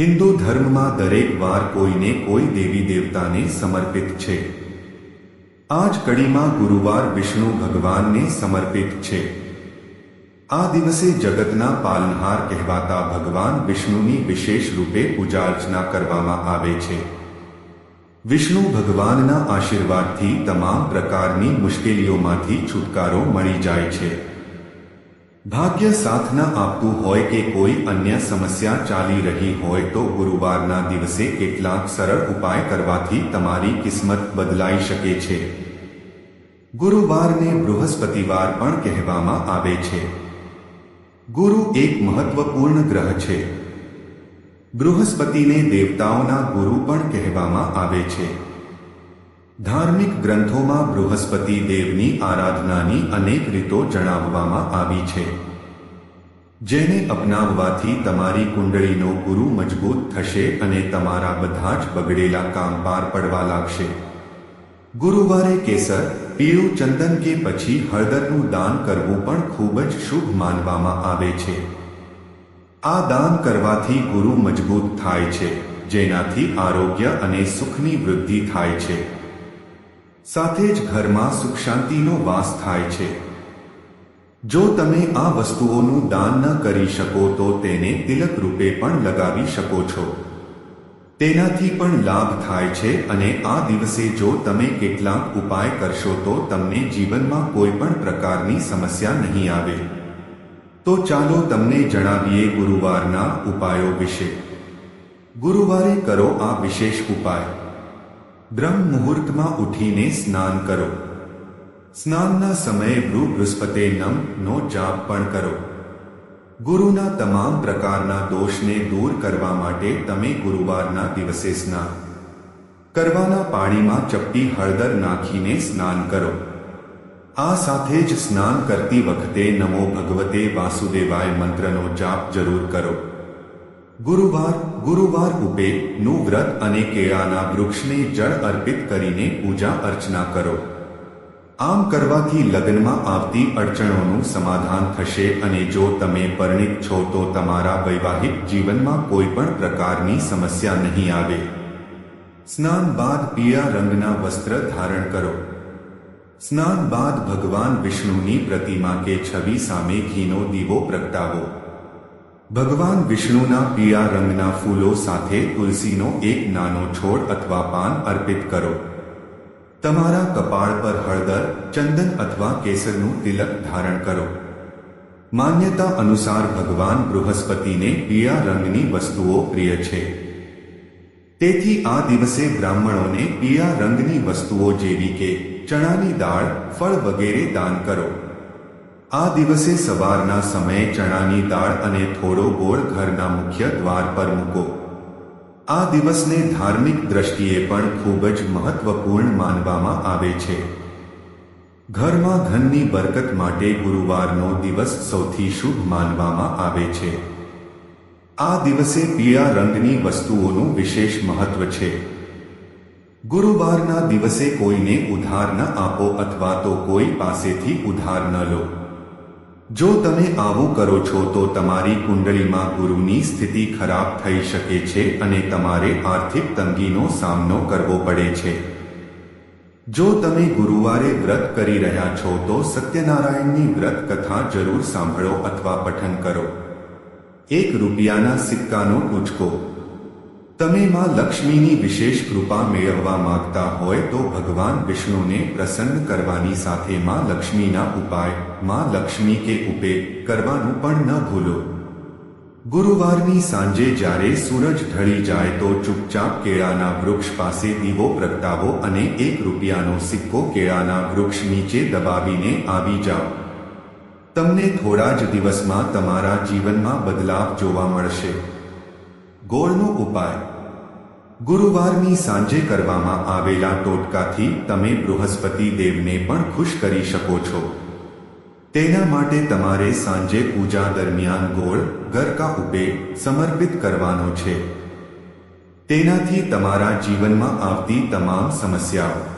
હિન્દુ ધર્મમાં દરેક વાર કોઈને કોઈ દેવી દેવતાને સમર્પિત છે. આ જ કડીમાં ગુરુવાર વિષ્ણુ ભગવાનને સમર્પિત છે. આ દિવસે જગતના પાલનહાર કહેવાતા ભગવાન વિષ્ણુની વિશેષ રૂપે પૂજા અર્ચના કરવામાં આવે છે. વિષ્ણુ ભગવાનના આશીર્વાદથી તમામ પ્રકારની મુશ્કેલીઓમાંથી છુટકારો મળી જાય છે. ભાગ્ય સાથ ન આપતું હોય કે કોઈ અન્ય સમસ્યા ચાલી રહી હોય તો ગુરુવારના દિવસે કેટલાક સરળ ઉપાય કરવાથી તમારી કિસ્મત બદલાઈ શકે છે. ગુરુવારને બૃહસ્પતિવાર પણ કહેવામાં આવે છે. ગુરુ એક મહત્વપૂર્ણ ગ્રહ છે. બૃહસ્પતિને દેવતાઓના ગુરુ પણ કહેવામાં આવે છે. ધાર્મિક ગ્રંથોમાં બૃહસ્પતિ દેવની આરાધનાની અનેક રીતો જણાવવામાં આવી છે. જેને અપનાવવાથી તમારી કુંડળીનો ગુરુ મજબૂત થશે અને તમારા બધા જ બગડેલા કામ પાર પડવા લાગશે. ગુરુવારે કેસર, પીળું ચંદન કે પછી હળદરનું દાન કરવું પણ ખૂબ જ શુભ માનવામાં આવે છે. આ દાન કરવાથી ગુરુ મજબૂત થાય છે, જેનાથી આરોગ્ય અને સુખની વૃદ્ધિ થાય છે. સાથે જ ઘરમાં સુખ શાંતિનો વાસ થાય છે. જો તમે આ વસ્તુઓનું દાન ન કરી શકો, તો તેને તિલક રૂપે પણ લગાવી શકો છો. તેનાથી પણ લાભ થાય છે અને આ દિવસે જો તમે કેટલાક ઉપાય કરશો, તો તમને જીવનમાં કોઈ પણ પ્રકારની સમસ્યા નહીં આવે. તો ચાલો તમને જણાવીએ ગુરુવારના ઉપાયો વિશે. ગુરુવારે કરો આ વિશેષ ઉપાય. બ્રહ્મ મુહૂર્તમાં ઉઠીને સ્નાન કરો. સ્નાનના સમયે ભૃ બૃહસ્પતે નમ, નો જાપ પણ કરો. ગુરુના તમામ પ્રકારના દોષને દૂર કરવા માટે તમે ગુરુવારના દિવસે સ્નાન. કરવાના પાણીમાં ચપટી હળદર નાખીને સ્નાન કરો. આ સાથે જ સ્નાન કરતી વખતે નમો ભગવતે વાસુદેવાય મંત્રનો જાપ જરૂર કરો. ગુરુવાર ગુરુવાર ઉપેનું વ્રત અને કેળાના વૃક્ષને જળ અર્પિત કરીને પૂજા અર્ચના કરો. આમ કરવાથી લગ્નમાં આવતી અડચણોનું સમાધાન થશે અને જો તમે પરિણિત છો તો તમારા વૈવાહિક જીવનમાં કોઈ પણ પ્રકારની સમસ્યા નહીં આવે. સ્નાન બાદ પીળા રંગના વસ્ત્ર ધારણ કરો. સ્નાન બાદ ભગવાન વિષ્ણુની પ્રતિમા કે છબી સામે ઘીનો દીવો પ્રગટાવો. ભગવાન વિષ્ણુના પીળા રંગના ફૂલો સાથે તુલસીનો એક નાનો છોડ અથવા પાન અર્પિત કરો. તમારા કપાળ પર હળદર, ચંદન અથવા કેસરનું તિલક ધારણ કરો. માન્યતા અનુસાર ભગવાન બૃહસ્પતિને પીળા રંગની વસ્તુઓ પ્રિય છે. તેથી આ દિવસે બ્રાહ્મણોને પીળા રંગની વસ્તુઓ જેવી કે ચણાની દાળ, ફળ વગેરે દાન કરો. આ દિવસે સવારના સમયે ચણાની દાળ અને થોડો ગોળ ઘરના મુખ્ય દ્વાર પર મૂકો. આ દિવસને ધાર્મિક દ્રષ્ટિએ પણ ખૂબ જ મહત્વપૂર્ણ માનવામાં આવે છે. ઘરમાં ધનની બરકત માટે ગુરુવારનો દિવસ સૌથી શુભ માનવામાં આવે છે. આ દિવસે પીળા રંગની વસ્તુઓનું વિશેષ મહત્વ છે. ગુરુવારના દિવસે કોઈને ઉધાર ન આપો અથવા તો કોઈ પાસેથી ઉધાર ન લો. જો તમે આવું કરો છો તો તમારી કુંડળીમાં ગુરુની સ્થિતિ ખરાબ થઈ શકે છે અને તમારે આર્થિક તંગીનો સામનો કરવો પડે છે. જો તમે ગુરુવારે વ્રત કરી રહ્યા છો તો સત્યનારાયણની વ્રત કથા જરૂર સાંભળો અથવા પઠન કરો. એક રૂપિયાના સિક્કાનો ટૂચકો તમે માં લક્ષ્મીની વિશેષ કૃપા મેળવવા માંગતા હોય તો ભગવાન વિષ્ણુને પ્રસન્ન કરવાની સાથે માં લક્ષ્મીના ઉપાય, માં લક્ષ્મી કે ઉપે કરવાનું પણ ન ભૂલો. ગુરુવારની સાંજે જ્યારે સૂરજ ઢળી જાય તો ચૂપચાપ કેળાના વૃક્ષ પાસે દીવો પ્રગટાવો અને એક રૂપિયાનો સિક્કો કેળાના વૃક્ષ નીચે દબાવીને આવી જાઓ. તમને થોડા જ દિવસમાં તમારા જીવનમાં બદલાવ જોવા મળશે. ગોળનો ઉપાય. ગુરુવારની સાંજે કરવામાં આવેલા ટોટકાથી તમે બૃહસ્પતિ દેવને પણ ખુશ કરી શકો છો. તેના માટે તમારે સાંજે પૂજા દરમિયાન ગોળ, ગરકા ઉપે સમર્પિત કરવાનો છે. તેનાથી તમારા જીવનમાં આવતી તમામ સમસ્યાઓ